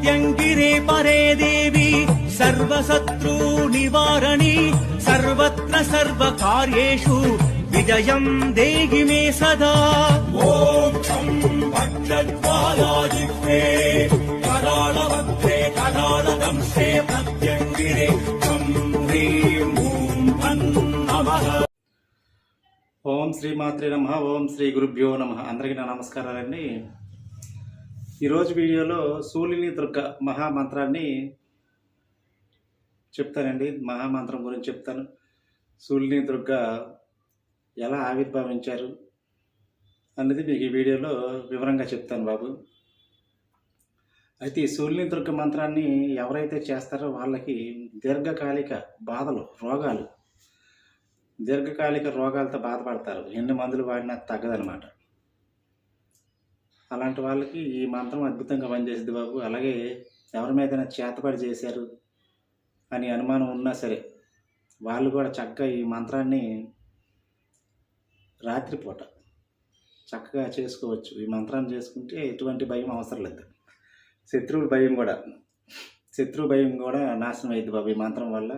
ప్రత్యంగిరే పరే దేవి సర్వశత్రు నివారణి సర్వత్ర సర్వకార్యేషు విజయం దేహి మే సదా ఓం ఛం భద్రద్వాలాజిహ్వే కరాళవక్త్రే కరాళదంశే ప్రత్యంగిరే ఛం హ్రీం ఓం నమః ఓం శ్రీమాత్రే నమ ఓం శ్రీ గురుభ్యో నమ. అందరికీ నా నమస్కారాలండి. ఈరోజు వీడియోలో సూలిని దుర్గ మహామంత్రాన్ని చెప్తానండి. మహామంత్రం గురించి చెప్తాను. సూలిని దుర్గ ఎలా ఆవిర్భవించారు అన్నది మీకు ఈ వీడియోలో వివరంగా చెప్తాను బాబు. అయితే ఈ సూర్యుని దుర్గ మంత్రాన్ని ఎవరైతే చేస్తారో వాళ్ళకి దీర్ఘకాలిక బాధలు రోగాలు దీర్ఘకాలిక రోగాలతో బాధపడతారు. ఎన్ని మందులు వాడినా తగ్గదనమాట అలాంటి వాళ్ళకి ఈ మంత్రం అద్భుతంగా పనిచేసింది బాబు. అలాగే ఎవరి మీద చేతపడి చేశారు అని అనుమానం ఉన్నా సరే వాళ్ళు కూడా చక్కగా ఈ మంత్రాన్ని రాత్రిపూట చక్కగా చేసుకోవచ్చు. ఈ మంత్రాన్ని చేసుకుంటే ఎటువంటి భయం అవసరం లేదు. శత్రువుల భయం కూడా శత్రువు భయం కూడా నాశనం అయింది బాబు ఈ మంత్రం వల్ల.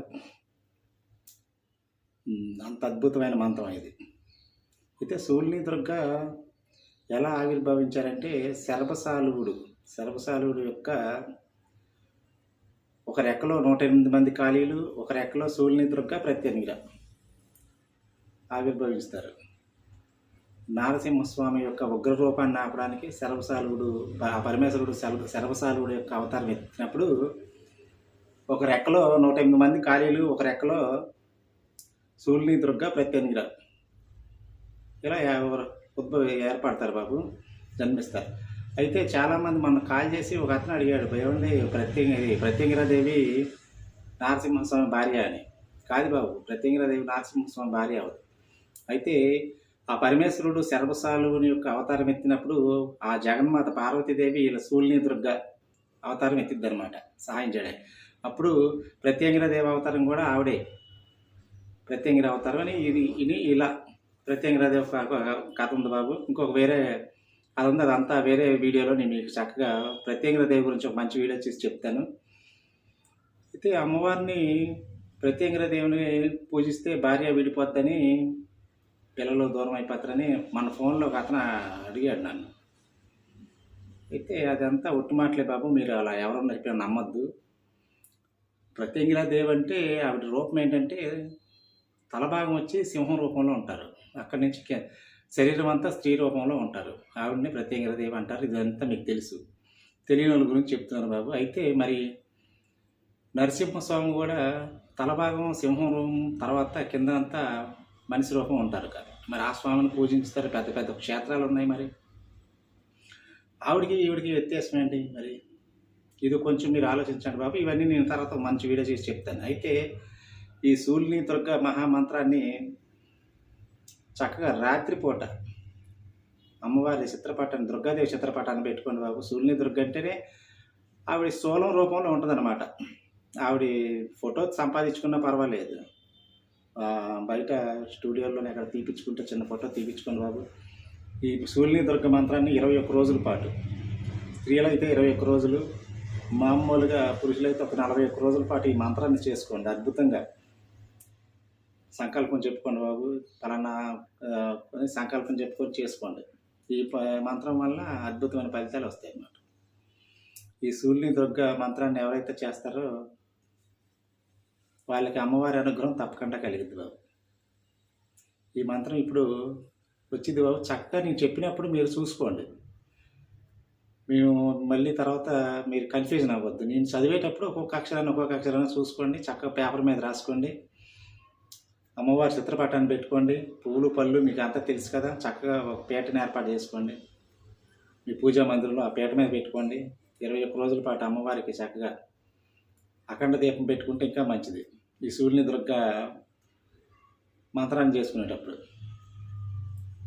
అంత అద్భుతమైన మంత్రం ఇది. అయితే సూర్యుని దుర్గ ఎలా ఆవిర్భవించారంటే శరభసాలువుడు. శరభసాలువుడు యొక్క ఒక రెక్కలో నూట ఎనిమిది మంది ఖాళీలు ఒక రెక్కలో సూర్యుని దుర్గ ప్రత్యనిగా ఆవిర్భవిస్తారు. నారసింహస్వామి యొక్క ఉగ్ర రూపాన్ని ఆపడానికి శరభసాలువుడు పరమేశ్వరుడు శర శరభసాలువుడు యొక్క అవతారం ఎత్తినప్పుడు ఒక రెక్కలో నూట ఎనిమిది మంది ఖాళీలు ఒక రెక్కలో సూర్యుని దుర్గ ప్రత్యనిగా. ఇలా ఎవరు ఉద్భవ ఏర్పడతారు బాబు జన్మిస్తారు. అయితే చాలామంది మన కాల్ చేసి ఒక అతను అడిగాడు ఏమండి ప్రత్యంగి ప్రత్యంగిరాదేవి నరసింహస్వామి భార్య అని. కాదు బాబు ప్రత్యంగిరాదేవి నరసింహస్వామి భార్య అవదు అయితే ఆ పరమేశ్వరుడు శర్వసాలుని యొక్క అవతారం ఎత్తినప్పుడు ఆ జగన్మాత పార్వతీదేవి ఇలా సూర్యుని దుర్గ అవతారం ఎత్తిద్ది అనమాట సహాయం చేయడానికి. అప్పుడు ప్రత్యంగిరాదేవి అవతారం కూడా ఆవిడే ప్రత్యంగిర అవతారం అని ఇది ఇది ఇలా ప్రత్యేకంగా ఒక ఒక కథ ఉంది బాబు. ఇంకొక వేరే అది ఉంది అదంతా వేరే వీడియోలో నేను మీకు చక్కగా ప్రత్యంగిరాదేవి గురించి ఒక మంచి వీడియో చేసి చెప్తాను. అయితే అమ్మవారిని ప్రత్యంగిరాదేవిని పూజిస్తే భార్య విడిపోద్దని పిల్లలు దూరం అయిపోతారని మన ఫోన్లో ఒక అతను అడిగాడు నన్ను. అయితే అదంతా ఒట్టు మాటలే బాబు మీరు అలా ఎవరన్నా చెప్పినా నమ్మద్దు. ప్రత్యంగిరాదేవి అంటే ఆవిడ రూపం ఏంటంటే తలభాగం వచ్చి సింహం రూపంలో ఉంటారు. అక్కడి నుంచి శరీరం అంతా స్త్రీ రూపంలో ఉంటారు. ఆవిడని ప్రత్యేకదేవి అంటారు. ఇదంతా మీకు తెలుసు. తెలియని వాళ్ళ గురించి చెప్తున్నారు బాబు. అయితే మరి నరసింహస్వామి కూడా తలభాగం సింహం రూపం తర్వాత కింద అంతా మనిషి రూపం ఉంటారు కదా. మరి ఆ స్వామిని పూజించుతారు. పెద్ద పెద్ద క్షేత్రాలు ఉన్నాయి మరి. ఆవిడికి ఈవిడికి వ్యత్యాసం ఏంటి మరి? ఇది కొంచెం మీరు ఆలోచించండి బాబు. ఇవన్నీ నేను తర్వాత మంచి వీడియో చేసి చెప్తాను. అయితే ఈ సూర్యుని దుర్గ మహామంత్రాన్ని చక్కగా రాత్రిపూట అమ్మవారి చిత్రపటాన్ని దుర్గాదేవి చిత్రపటాన్ని పెట్టుకోండి బాబు. సూర్యుని దుర్గ అంటేనే ఆవిడ స్థూలం రూపంలో ఉంటుందన్నమాట. ఆవిడ ఫోటో సంపాదించుకున్నా పర్వాలేదు. బయట స్టూడియోలోనే అక్కడ తీపించుకుంటే చిన్న ఫోటో తీపించుకోండి బాబు. ఈ సూర్యుని దుర్గ మంత్రాన్ని ఇరవై ఒక్క రోజుల పాటు స్త్రీలైతే ఇరవై ఒక్క రోజులు మామూలుగా పురుషులైతే ఒక నలభై ఒక్క రోజుల పాటు ఈ మంత్రాన్ని చేసుకోండి అద్భుతంగా. సంకల్పం చెప్పుకోండి బాబు. పలానా సంకల్పం చెప్పుకొని చేసుకోండి. ఈ మంత్రం వల్ల అద్భుతమైన ఫలితాలు వస్తాయి అన్నమాట. ఈ సూర్యుని దుర్గ మంత్రాన్ని ఎవరైతే చేస్తారో వాళ్ళకి అమ్మవారి అనుగ్రహం తప్పకుండా కలిగింది బాబు. ఈ మంత్రం ఇప్పుడు వచ్చింది బాబు. చక్కగా నేను చెప్పినప్పుడు మీరు చూసుకోండి. మేము మళ్ళీ తర్వాత మీరు కన్ఫ్యూజన్ అవ్వద్దు. నేను చదివేటప్పుడు ఒక్కొక్క అక్షరాన్ని ఒక్కొక్క అక్షరాన్ని చూసుకోండి. చక్కగా పేపర్ మీద రాసుకోండి. అమ్మవారి చిత్రపటాన్ని పెట్టుకోండి. పువ్వులు పళ్ళు మీకు అంతా తెలుసు కదా. చక్కగా ఒక పీటను ఏర్పాటు చేసుకోండి. మీ పూజా మందిరంలో ఆ పీట మీద పెట్టుకోండి. ఇరవై ఒక్క రోజుల పాటు అమ్మవారికి చక్కగా అఖండ దీపం పెట్టుకుంటే ఇంకా మంచిది. ఈ సూర్యుని దుర్గా మంత్రాన్ని చేసుకునేటప్పుడు.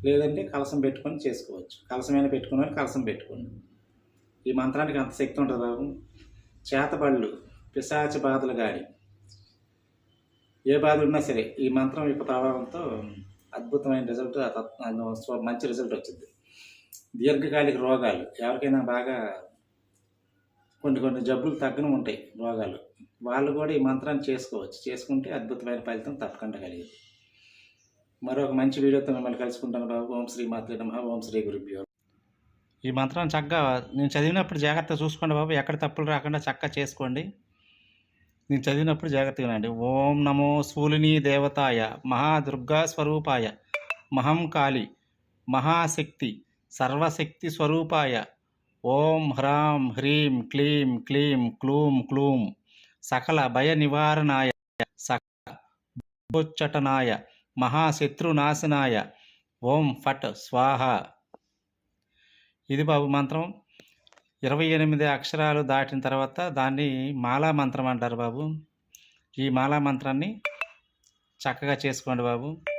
లేదంటే కలసం పెట్టుకొని చేసుకోవచ్చు. కలసమైనా పెట్టుకుని కలసం పెట్టుకోండి. ఈ మంత్రానికి అంత శక్తి ఉంటుంది బాబు. చేతబళ్ళు పిశాచ బాధలు కానీ ఏ బాధ ఉన్నా సరే ఈ మంత్రం యొక్క ప్రభావంతో అద్భుతమైన రిజల్ట్ మంచి రిజల్ట్ వచ్చింది. దీర్ఘకాలిక రోగాలు ఎవరికైనా బాగా కొన్ని కొన్ని జబ్బులు తగ్గను ఉంటాయి రోగాలు. వాళ్ళు కూడా ఈ మంత్రాన్ని చేసుకోవచ్చు. చేసుకుంటే అద్భుతమైన ఫలితం తప్పకుండా కలిగింది. మరొక మంచి వీడియోతో మిమ్మల్ని కలుసుకుంటాను బాబు ఓం శ్రీ మాతృ నమ. ఓం శ్రీ గురుభ్యో ఈ మంత్రం చక్కగా నేను చదివినప్పుడు జాగ్రత్తగా చూసుకోండి బాబు. ఎక్కడ తప్పులు రాకుండా చక్కగా చేసుకోండి. నేను చదివినప్పుడు జాగ్రత్తగా వినండి. ఓం నమో శూలిని దేవతాయ మహాదుర్గా స్వరూపాయ మహంకాళి మహాశక్తి సర్వశక్తి స్వరూపాయ ఓం హ్రాం హ్రీం క్లీం క్లీం క్లూం క్లూం సకల భయ నివారణాయ సకోచ్చటనాయ మహాశత్రునాశనాయ ఓం ఫట్ స్వాహ. ఇది బాబు మంత్రం. ఇరవై ఎనిమిది అక్షరాలు దాటిన తర్వాత దాన్ని మాలా మంత్రం అంటారు బాబు. ఈ మాలా మంత్రాన్ని చక్కగా చేసుకోండి బాబు.